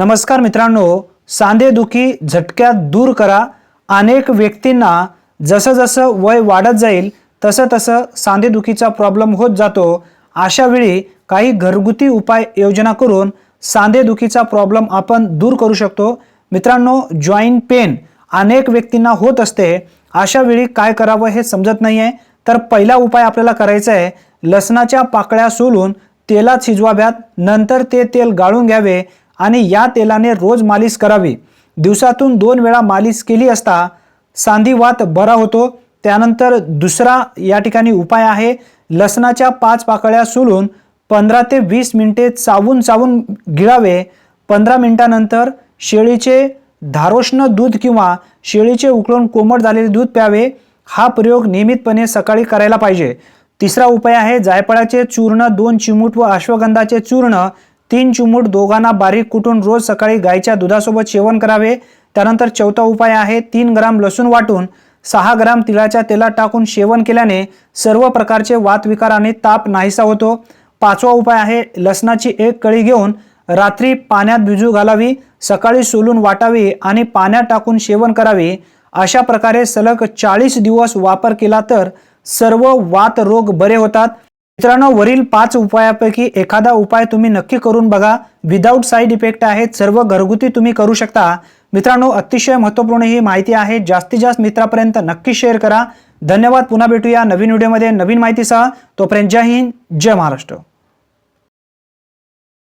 नमस्कार मित्रांनो सांधेदुखी झटक्यात दूर करा. अनेक व्यक्तींना जसं जसं वय वाढत जाईल तसं तसं सांधेदुखीचा प्रॉब्लेम होत जातो. अशा वेळी काही घरगुती उपाय योजना करून सांधेदुखीचा प्रॉब्लेम आपण दूर करू शकतो. मित्रांनो जॉईंट पेन अनेक व्यक्तींना होत असते. अशा वेळी काय करावं हे समजत नाही आहे तर पहिला उपाय आपल्याला करायचा आहे लसणाच्या पाकळ्या सोलून तेलात शिजवाव्यात नंतर ते तेल गाळून घ्यावे. आणि या तेलाने रोज मालिश करावी. दिवसातून दोन वेळा मालिश केली असता सांधीवात बरा होतो. त्यानंतर दुसरा या ठिकाणी उपाय आहे. लसणाच्या पाच पाकळ्या सोलून पंधरा ते वीस मिनिटे चावून चावून गिळावे. पंधरा मिनिटानंतर शेळीचे धारोष्ण दूध किंवा शेळीचे उकळून कोमट झालेले दूध प्यावे. हा प्रयोग नियमितपणे सकाळी करायला पाहिजे. तिसरा उपाय आहे जायफळाचे चूर्ण दोन चिमूट व अश्वगंधाचे चूर्ण तीन चिमूट दोघांना बारीक कुटून रोज सकाळी गायच्या दुधासोबत सेवन करावे. त्यानंतर चौथा उपाय आहे तीन ग्राम लसूण वाटून सहा ग्राम तिळाच्या तेलात टाकून सेवन केल्याने सर्व प्रकारचे वातविकार आणि ताप नाहीसा होतो. पाचवा उपाय आहे लसणाची एक कळी घेऊन रात्री पाण्यात भिजू घालावी सकाळी सोलून वाटावी आणि पाण्यात टाकून सेवन करावे. अशा प्रकारे सलग चाळीस दिवस वापर केला तर सर्व वात रोग बरे होतात. मित्रांनो वरील पाच उपायापैकी एखादा उपाय तुम्ही नक्की करून बघा. विदाऊट साईड इफेक्ट आहेत सर्व घरगुती तुम्ही करू शकता. मित्रांनो अतिशय महत्त्वपूर्ण ही माहिती आहे. जास्तीत जास्त मित्रापर्यंत नक्की शेअर करा. धन्यवाद पुन्हा भेटूया नवीन व्हिडिओमध्ये नवीन माहितीसह. तोपर्यंत जय हिंद जय महाराष्ट्र.